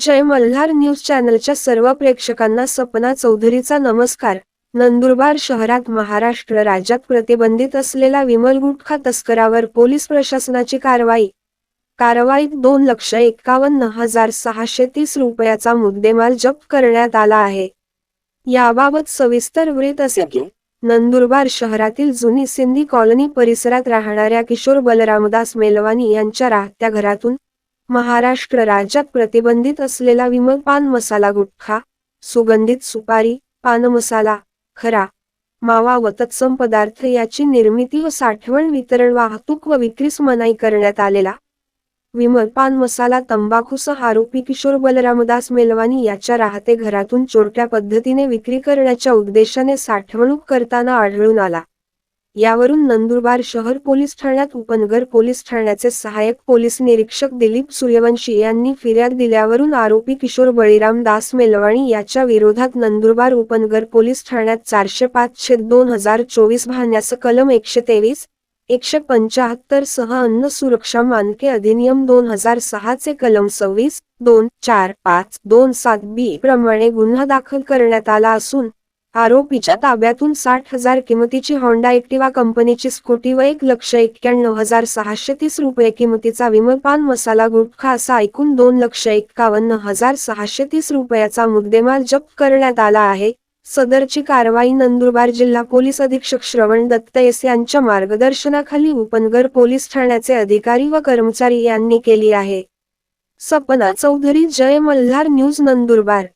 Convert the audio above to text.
जय Malhar news चॅनलच्या सर्व प्रेक्षकांना सपना चौधरीचा नमस्कार. नंदुरबार शहरात महाराष्ट्र राज्यात प्रतिबंधित असलेला विमल गुटखा तस्करावर पोलीस प्रशासनाची कारवाई. कारवाईत दोन लक्ष एकावन्न हजार सहाशे तीस रुपयाचा मुद्देमाल जप्त करण्यात आला आहे. याबाबत सविस्तर वृत्त असे की नंदुरबार शहरातील जुनी सिंधी कॉलनी परिसरात राहणाऱ्या किशोर बलरामदास मेलवानी यांच्या राहत्या घरातून महाराष्ट्र राज्यात प्रतिबंधित असलेला विमल पान मसाला गुटखा सुगंधित सुपारी पान मसाला खरा मावा व तत्सम पदार्थ याची निर्मिती व साठवण वितरण वाहतूक व विक्रीस मनाई करण्यात आलेला. विमल पान मसाला तंबाखूसह आरोपी किशोर बलरामदास मेलवानी याच्या राहते घरातून चोरट्या पद्धतीने विक्री करण्याच्या उद्देशाने साठवणूक करताना आढळून आला. यावरून नंदुरबार शहर पोलीस ठाण्यात उपनगर पोलीस ठाण्याचे सहाय्यक पोलीस निरीक्षक दिलीप सूर्यवंशी यांनी फिर्याद दिल्यावरून आरोपी किशोर बळीराम दास मेलवाणी याच्या विरोधात नंदुरबार उपनगर पोलीस ठाण्यात चारशे पाच छेद दोन हजार चोवीस भान्यास कलम एकशे तेवीस एकशे पंचाहत्तर सह अन्न सुरक्षा मानके अधिनियम दोन हजार सहाचे कलम सव्वीस दोन चार पाच दोन सात बी प्रमाणे गुन्हा दाखल करण्यात आला असून आरोपीच्या ताब्यातून साठ हजार किमतीची होंडा एक्टिवा कंपनीची स्कूटी व एक लक्ष एक्क्याण्णव हजार सहाशे तीस रुपये किमतीचा विमलपान मसाला गुटखा असा एकूण दोन लक्ष एक्कावन्न हजार सहाशे तीस रुपयाचा मुद्देमाल जप्त करण्यात आला आहे. सदरची कारवाई नंदुरबार जिल्हा पोलीस अधीक्षक श्रवण दत्त एस यांच्या मार्गदर्शनाखाली उपनगर पोलीस ठाण्याचे अधिकारी व कर्मचारी यांनी केली आहे. सपना चौधरी जय मल्हार न्यूज नंदुरबार.